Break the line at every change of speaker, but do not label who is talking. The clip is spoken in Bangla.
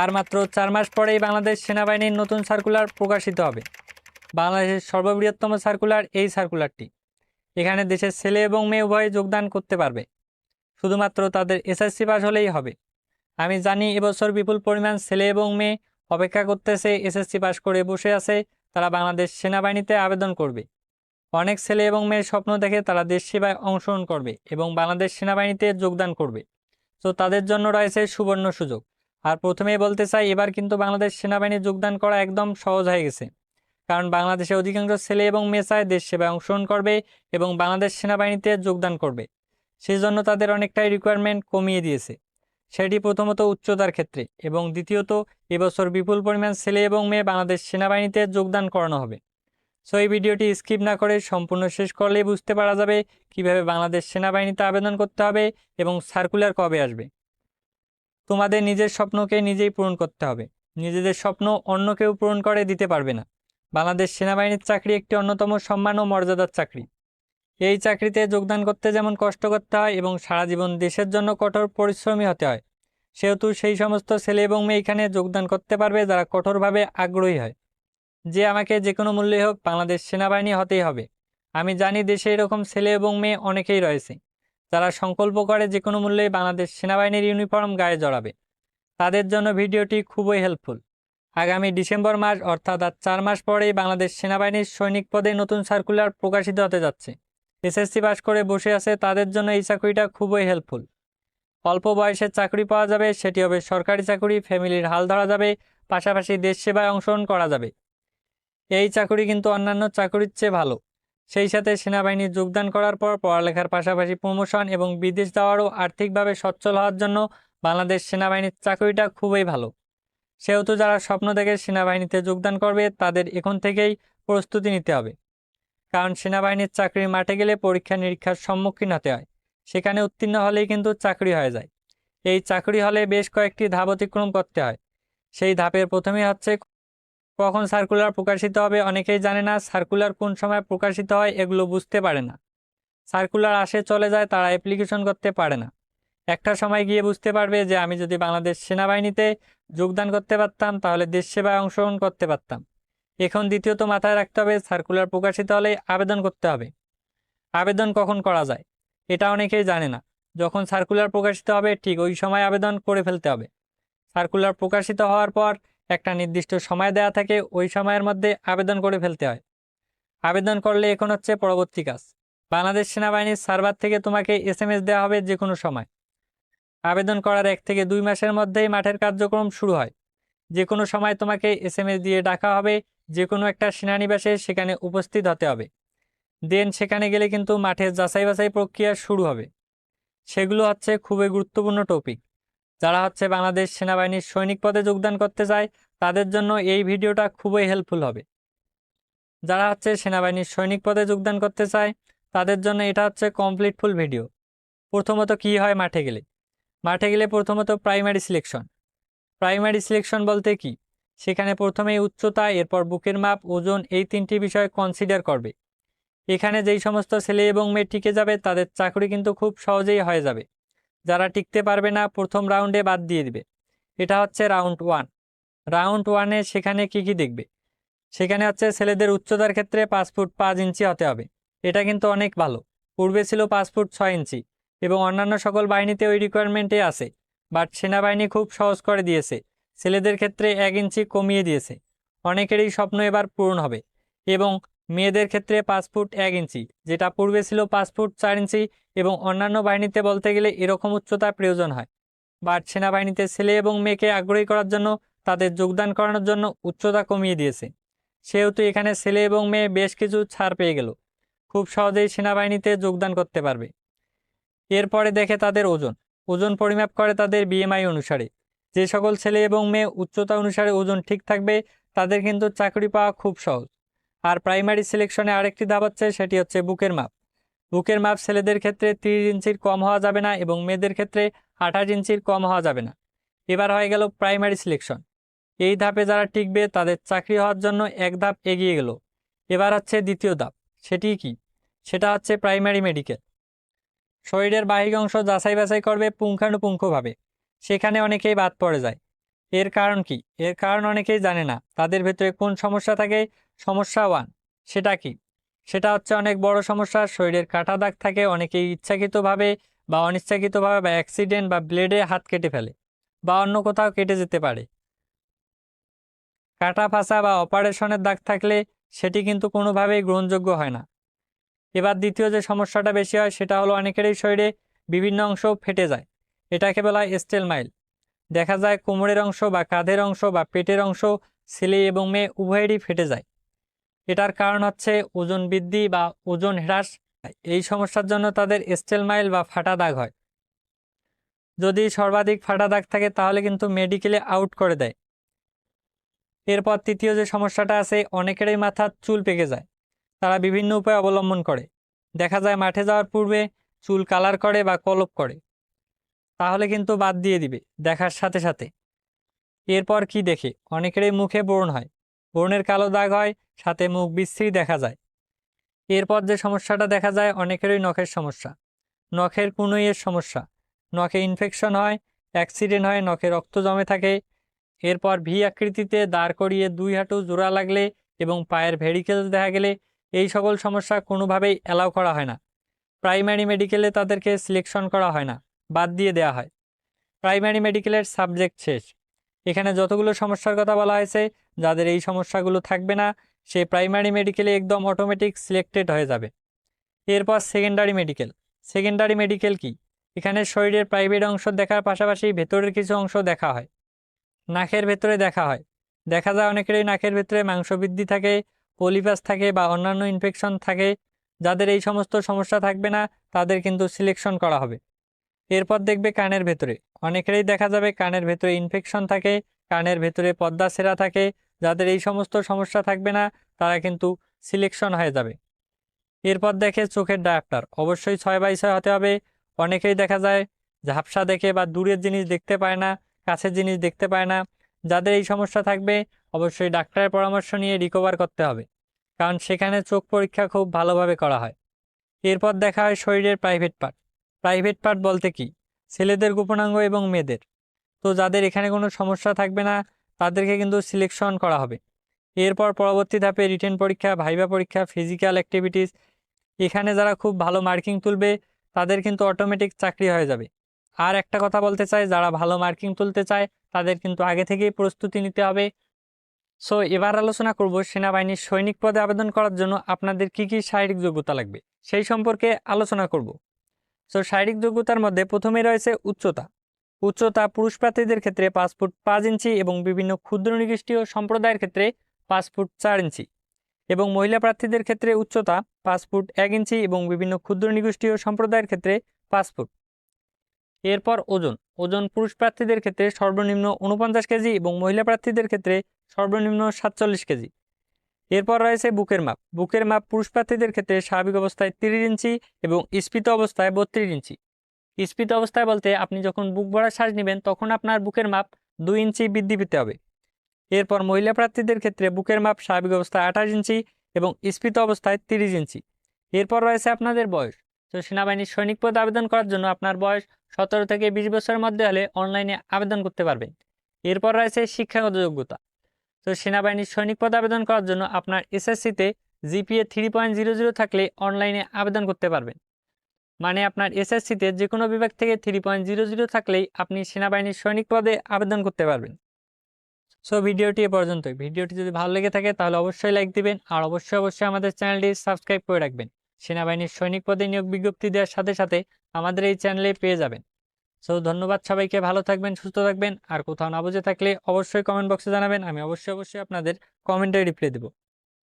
আর মাত্র চার মাস পরেই বাংলাদেশ সেনাবাহিনীর নতুন সার্কুলার প্রকাশিত হবে। বাংলাদেশের সর্ববৃহত্তম সার্কুলার এই সার্কুলারটি এখানে দেশের ছেলে এবং মেয়ে উভয়ে যোগদান করতে পারবে। শুধুমাত্র তাদের এসএসসি পাস হলেই হবে। আমি জানি এবছর বিপুল পরিমাণ ছেলে এবং মেয়ে অপেক্ষা করতেছে, এসএসসি পাস করে বসে আছে, তারা বাংলাদেশ সেনাবাহিনীতে আবেদন করবে। অনেক ছেলে এবং মেয়ের স্বপ্ন দেখে তারা দেশ সেবায় অংশগ্রহণ করবে এবং বাংলাদেশ সেনাবাহিনীতে যোগদান করবে। তো তাদের জন্য রয়েছে সুবর্ণ সুযোগ। আর প্রথমেই বলতে চাই, এবার কিন্তু বাংলাদেশ সেনাবাহিনী যোগদান করা একদম সহজ হয়ে গেছে। কারণ বাংলাদেশের অধিকাংশ ছেলে এবং মেয়ে চায় দেশ সেবায় অংশগ্রহণ করবে এবং বাংলাদেশ সেনাবাহিনীতে যোগদান করবে। সেই জন্য তাদের অনেকটাই রিকোয়ারমেন্ট কমিয়ে দিয়েছে। সেটি প্রথমত উচ্চতার ক্ষেত্রে এবং দ্বিতীয়ত, এবছর বিপুল পরিমাণ ছেলে এবং মেয়ে বাংলাদেশ সেনাবাহিনীতে যোগদান করানো হবে। সো এই ভিডিওটি স্কিপ না করে সম্পূর্ণ শেষ করলেই বুঝতে পারা যাবে কীভাবে বাংলাদেশ সেনাবাহিনীতে আবেদন করতে হবে এবং সার্কুলার কবে আসবে। তোমাদের নিজের স্বপ্নকে নিজেই পূরণ করতে হবে। নিজেদের স্বপ্ন অন্য কেউ পূরণ করে দিতে পারবে না। বাংলাদেশ সেনাবাহিনীর চাকরি একটি অন্যতম সম্মান ও মর্যাদার চাকরি। এই চাকরিতে যোগদান করতে যেমন কষ্ট করতে হয় এবং সারা জীবন দেশের জন্য কঠোর পরিশ্রমী হতে হয়, সেহেতু সেই সমস্ত ছেলে এবং মেয়ে এখানে যোগদান করতে পারবে যারা কঠোরভাবে আগ্রহী হয়। যে আমাকে যে কোনো মূল্যে হোক বাংলাদেশ সেনাবাহিনী হতেই হবে। আমি জানি দেশে এরকম ছেলে এবং মেয়ে অনেকেই রয়েছে। যারা সংকল্প করে যে কোনো মূল্যেই বাংলাদেশ সেনাবাহিনীর ইউনিফর্ম গায়ে জড়াবে, তাদের জন্য ভিডিওটি খুবই হেল্পফুল আগামী ডিসেম্বর মাস, অর্থাৎ আর চার মাস পরেই বাংলাদেশ সেনাবাহিনীর সৈনিক পদে নতুন সার্কুলার প্রকাশিত হতে যাচ্ছে। এসএসসি পাস করে বসে আছে, তাদের জন্য এই চাকরিটা খুবই হেল্পফুল অল্প বয়সের চাকরি পাওয়া যাবে, সেটি হবে সরকারি চাকরি, ফ্যামিলির হাল ধরা যাবে, পাশাপাশি দেশ সেবায় অংশগ্রহণ করা যাবে। এই চাকরি কিন্তু অন্যান্য চাকরির চেয়ে ভালো। সেই সাথে সেনাবাহিনী যোগদান করার পর পড়ালেখার পাশাপাশি প্রমোশন এবং বিদেশ যাওয়ারও আর্থিকভাবে সচ্ছল হওয়ার জন্য বাংলাদেশ সেনাবাহিনীর চাকরিটা খুবই ভালো। সেহেতু যারা স্বপ্ন দেখে সেনাবাহিনীতে যোগদান করবে, তাদের এখন থেকেই প্রস্তুতি নিতে হবে। কারণ সেনাবাহিনীর চাকরির মাঠে গেলে পরীক্ষা নিরীক্ষার সম্মুখীন হতে হয়। সেখানে উত্তীর্ণ হলেই কিন্তু চাকরি হয়ে যায়। এই চাকরি হলে বেশ কয়েকটি ধাপ অতিক্রম করতে হয়। সেই ধাপের প্রথমেই হচ্ছে কখন সার্কুলার প্রকাশিত হবে অনেকেই জানে না সার্কুলার কোন সময় প্রকাশিত হয় এগুলো বুঝতে পারে না। সার্কুলার আসে চলে যায়, তারা অ্যাপ্লিকেশন করতে পারে না। একটা সময় গিয়ে বুঝতে পারবে যে আমি যদি বাংলাদেশ সেনাবাহিনীতে যোগদান করতে পারতাম, তাহলে দেশ সেবায় অংশগ্রহণ করতে পারতাম। এখন দ্বিতীয়ত মাথায় রাখতে হবে সার্কুলার প্রকাশিত হলে আবেদন করতে হবে। আবেদন কখন করা যায়? এটা অনেকেই জানে না। যখন সার্কুলার প্রকাশিত হবে, ঠিক ওই সময় আবেদন করে ফেলতে হবে। সার্কুলার প্রকাশিত হওয়ার পর একটা নির্দিষ্ট সময় দেওয়া থাকে, ওই সময়ের মধ্যে আবেদন করে ফেলতে হয়। আবেদন করলে এখন হচ্ছে পরবর্তী কাজ। বাংলাদেশ সেনাবাহিনীর সার্ভার থেকে তোমাকে এস এম এস দেওয়া হবে যে কোনো সময়। আবেদন করার এক থেকে দুই মাসের মধ্যেই মাঠের কার্যক্রম শুরু হয়। যে কোনো সময় তোমাকে এস এম এস দিয়ে ডাকা হবে যে কোনো একটা সেনানিবাসে সেখানে উপস্থিত হতে হবে। দেন সেখানে গেলে কিন্তু মাঠের যাচাই বাছাই প্রক্রিয়া শুরু হবে। সেগুলো হচ্ছে খুবই গুরুত্বপূর্ণ টপিক যারা হচ্ছে বাংলাদেশ সেনাবাহিনীর সৈনিক পদে যোগদান করতে চায়, তাদের জন্য এই ভিডিওটা খুবই হেল্পফুল হবে। যারা হচ্ছে সেনাবাহিনীর সৈনিক পদে যোগদান করতে চায়, তাদের জন্য এটা হচ্ছে কমপ্লিট ফুল ভিডিও প্রথমত কি হয় মাঠে গেলে? মাঠে গেলে প্রথমত প্রাইমারি সিলেকশন প্রাইমারি সিলেকশন বলতে কি? সেখানে প্রথমেই উচ্চতা, এরপর বুকের মাপ, ওজন, এই তিনটি বিষয় কনসিডার করবে। এখানে যেই সমস্ত ছেলে এবং মেয়ে টিকে যাবে, তাদের চাকরি কিন্তু খুব সহজেই হয়ে যাবে। যারা টিকতে পারবে না, প্রথম রাউন্ডে বাদ দিয়ে দিবে। এটা হচ্ছে রাউন্ড ওয়ান। রাউন্ড ওয়ানে সেখানে কি কি দেখবে? সেখানে হচ্ছে ছেলেদের উচ্চতার ক্ষেত্রে পাঁচ ফুট পাঁচ ইঞ্চি হতে হবে। এটা কিন্তু অনেক ভালো। পূর্বে ছিল পাঁচ ফুট ছয় ইঞ্চি এবং অন্যান্য সকল বাহিনীতে ওই রিকোয়ারমেন্টে আছে বাট সেনাবাহিনী খুব সহজ করে দিয়েছে। ছেলেদের ক্ষেত্রে এক ইঞ্চি কমিয়ে দিয়েছে। অনেকেরই স্বপ্ন এবার পূরণ হবে এবং মেয়েদের ক্ষেত্রে পাঁচ ফুট এক ইঞ্চি, যেটা পূর্বে ছিল পাঁচ ফুট চার ইঞ্চি এবং অন্যান্য বাহিনীতে বলতে গেলে এরকম উচ্চতা প্রয়োজন হয়। বাট সেনাবাহিনীতে ছেলে এবং মেয়েকে আগ্রহী করার জন্য তাদের যোগদান করানোর জন্য উচ্চতা কমিয়ে দিয়েছে। সেহেতু এখানে ছেলে এবং মেয়ে বেশ কিছু ছাড় পেয়ে গেল। খুব সহজেই সেনাবাহিনীতে যোগদান করতে পারবে। এরপরে দেখে তাদের ওজন। ওজন পরিমাপ করে তাদের বিএমআই অনুসারে। যে সকল ছেলে এবং মেয়ে উচ্চতা অনুসারে ওজন ঠিক থাকবে, তাদের কিন্তু চাকরি পাওয়া খুব সহজ। আর প্রাইমারি সিলেকশনে আরেকটি ধাপ হচ্ছে সেটি হচ্ছে বুকের মাপ। বুকের মাপ ছেলেদের ক্ষেত্রে তিরিশ ইঞ্চির কম হওয়া যাবে না এবং মেয়েদের ক্ষেত্রে আঠাশ ইঞ্চির কম হওয়া যাবে না। এবার হয়ে গেল প্রাইমারি সিলেকশন এই ধাপে যারা টিকবে, তাদের চাকরি হওয়ার জন্য এক ধাপ এগিয়ে গেল। এবার হচ্ছে দ্বিতীয় ধাপ, সেটি কি? সেটা হচ্ছে প্রাইমারি মেডিকেল শরীরের বাহিক অংশ যাচাই বাছাই করবে পুঙ্খানুপুঙ্খভাবে। সেখানে অনেকেই বাদ পড়ে যায়। এর কারণ কি? এর কারণ অনেকেই জানে না। তাদের ভেতরে কোন সমস্যা থাকে? সমস্যা ওয়ান সেটা কি? সেটা হচ্ছে অনেক বড় সমস্যা, শরীরের কাটা দাগ থাকে, অনেকেই ইচ্ছাকৃতভাবে বা অনিচ্ছাকৃতভাবে বা অ্যাক্সিডেন্ট বা ব্লেডে হাত কেটে ফেলে বা অন্য কোথাও কেটে যেতে পারে। কাটা ফাঁসা বা অপারেশনের দাগ থাকলে সেটি কিন্তু কোনোভাবেই গ্রহণযোগ্য হয় না। এবার দ্বিতীয় যে সমস্যাটা বেশি হয়, সেটা হলো অনেকেরই শরীরে বিভিন্ন অংশ ফেটে যায়। এটাকে বলা হয় স্টেল মাইল। দেখা যায় কোমরের অংশ বা কাঁধের অংশ বা পেটের অংশ, ছেলে এবং মেয়ে উভয়েরই ফেটে যায়। এটার কারণ হচ্ছে ওজন বৃদ্ধি বা ওজন হ্রাস, এই সমস্যার জন্য তাদের স্টেল মাইল বা ফাটা দাগ হয়। যদি সর্বাধিক ফাটা দাগ থাকে, তাহলে কিন্তু মেডিকেলে আউট করে দেয়। এরপর তৃতীয় যে সমস্যাটা আছে, অনেকেরই মাথার চুল পেকে যায়। তারা বিভিন্ন উপায় অবলম্বন করে। দেখা যায় মাঠে যাওয়ার পূর্বে চুল কালার করে বা কলপ করে। তাহলে কিন্তু বাদ দিয়ে দিবে, দেখার সাথে সাথে। এরপর কি দেখে? অনেকেরই মুখে ব্রণ হয়। ব্রণের কালো দাগ হয়, সাথে মুখ বিশ্রী দেখা যায়। এরপর যে সমস্যাটা দেখা যায়, অনেকেরই নখের সমস্যা। নখের কুনুইয়ের সমস্যা। নখে ইনফেকশন হয় অ্যাক্সিডেন্ট হয়, নখে রক্ত জমে থাকে। এরপর ভি আকৃতিতে দাঁড় করিয়ে দুই হাঁটু জোড়া লাগলে এবং পায়ের ভেরিকেল দেখা গেলে এই সকল সমস্যা কোনোভাবেই অ্যালাউ করা হয় না। প্রাইমারি মেডিকেলে তাদেরকে সিলেকশন করা হয় না, বাদ দিয়ে দেওয়া হয়। প্রাইমারি মেডিকেলের সাবজেক্ট শেষ। এখানে যতগুলো সমস্যার কথা বলা হয়েছে, যাদের এই সমস্যাগুলো থাকবে না, সে প্রাইমারি মেডিকেলে একদম অটোমেটিক সিলেক্টেড হয়ে যাবে। এরপর সেকেন্ডারি মেডিকেল সেকেন্ডারি মেডিকেল কি? এখানে শরীরের প্রাইভেট অংশ দেখার পাশাপাশি ভেতরের কিছু অংশ দেখা হয়। নাকের ভেতরে দেখা হয়। দেখা যায় অনেকেরই নাকের ভেতরে মাংস বৃদ্ধি থাকে পলিপাস থাকে বা অন্যান্য ইনফেকশন থাকে। যাদের এই সমস্ত সমস্যা থাকবে না, তাদের কিন্তু সিলেকশন করা হবে। এরপর দেখবে কানের ভেতরে। অনেকেরই দেখা যাবে কানের ভেতরে ইনফেকশন থাকে, কানের ভেতরে পদ্মা সেরা থাকে, যাদের এই সমস্ত সমস্যা থাকবে না, তারা কিন্তু সিলেকশন হয়ে যাবে। এরপর দেখে চোখের ডাক্তার। অবশ্যই ছয় বাই ছয় হতে হবে। অনেকেই দেখা যায় ঝাপসা দেখে বা দূরের জিনিস দেখতে পায় না, কাছের জিনিস দেখতে পায় না। যাদের এই সমস্যা থাকবে, অবশ্যই ডাক্তারের পরামর্শ নিয়ে রিকভার করতে হবে, কারণ সেখানে চোখ পরীক্ষা খুব ভালোভাবে করা হয়। এরপর দেখা হয় শরীরের প্রাইভেট পার্ট প্রাইভেট পার্ট বলতে কি? ছেলেদের গোপনাঙ্গ এবং মেয়েদের। তো যাদের এখানে কোনো সমস্যা থাকবে না, তাদেরকে কিন্তু সিলেকশন করা হবে। এরপর পরবর্তী ধাপে রিটেন পরীক্ষা ভাইবা পরীক্ষা ফিজিক্যাল অ্যাক্টিভিটিস এখানে যারা খুব ভালো মার্কিং তুলবে, তাদের কিন্তু অটোমেটিক চাকরি হয়ে যাবে। আর একটা কথা বলতে চাই, যারা ভালো মার্কিং তুলতে চায়, তাদের কিন্তু আগে থেকেই প্রস্তুতি নিতে হবে। সো এবার আলোচনা করব সেনাবাহিনীর সৈনিক পদে আবেদন করার জন্য আপনাদের কি কি শারীরিক যোগ্যতা লাগবে, সেই সম্পর্কে আলোচনা করব। সো শারীরিক যোগ্যতার মধ্যে প্রথমে রয়েছে উচ্চতা। উচ্চতা পুরুষ প্রার্থীদের ক্ষেত্রে পাঁচ ফুট পাঁচ ইঞ্চি এবং বিভিন্ন ক্ষুদ্র নিকৃষ্টীয় সম্প্রদায়ের ক্ষেত্রে পাঁচ ফুট চার ইঞ্চি। এবং মহিলা প্রার্থীদের ক্ষেত্রে উচ্চতা পাঁচ ফুট এক ইঞ্চি এবং বিভিন্ন ক্ষুদ্র ও সম্প্রদায়ের ক্ষেত্রে পাঁচ ফুট। এরপর ওজন। ওজন পুরুষ প্রার্থীদের ক্ষেত্রে সর্বনিম্ন উনপঞ্চাশ কেজি এবং মহিলা প্রার্থীদের ক্ষেত্রে সর্বনিম্ন সাতচল্লিশ কেজি। এরপর রয়েছে বুকের মাপ। বুকের মাপ পুরুষ প্রার্থীদের ক্ষেত্রে স্বাভাবিক অবস্থায় তিরিশ ইঞ্চি এবং স্ফীত অবস্থায় বত্রিশ ইঞ্চি। স্ফীত অবস্থায় বলতে আপনি যখন বুক ভরা শ্বাস নেবেন, তখন আপনার বুকের মাপ দুই ইঞ্চি বৃদ্ধি পেতে হবে। এরপর মহিলা প্রার্থীদের ক্ষেত্রে বুকের মাপ স্বাভাবিক অবস্থায় আঠাশ ইঞ্চি এবং স্ফীত অবস্থায় তিরিশ ইঞ্চি। এরপর রয়েছে আপনাদের বয়স। তো সেনাবাহিনীর সৈনিক পদ আবেদন করার জন্য আপনার বয়স সতেরো থেকে বিশ বছরের মধ্যে হলে অনলাইনে আবেদন করতে পারবেন। এরপর রয়েছে শিক্ষাগত যোগ্যতা। তো সেনাবাহিনীর সৈনিক পদে আবেদন করার জন্য আপনার এসএসসিতে GPA three point zero zero থাকলে অনলাইনে আবেদন করতে পারবেন। মানে আপনার এসএসসিতে যে কোনো বিভাগ থেকে থ্রি পয়েন্ট জিরো জিরো থাকলেই আপনি সেনাবাহিনীর সৈনিক পদে আবেদন করতে পারবেন। সো ভিডিওটি এ পর্যন্তই। ভিডিওটি যদি ভালো লেগে থাকে তাহলে অবশ্যই লাইক দিবেন আর অবশ্যই অবশ্যই আমাদের চ্যানেলটি সাবস্ক্রাইব করে রাখবেন। সেনাবাহিনীর সৈনিক পদে নিয়োগ বিজ্ঞপ্তি দেওয়ার সাথে সাথে আমাদের এই চ্যানেলে পেয়ে যাবেন। সো ধন্যবাদ সবাইকে, ভালো থাকবেন, সুস্থ থাকবেন। আর কোথাও না বুঝে থাকলে অবশ্যই কমেন্ট বক্সে জানাবেন। আমি অবশ্যই অবশ্যই আপনাদের কমেন্টে রিপ্লাই দেবো।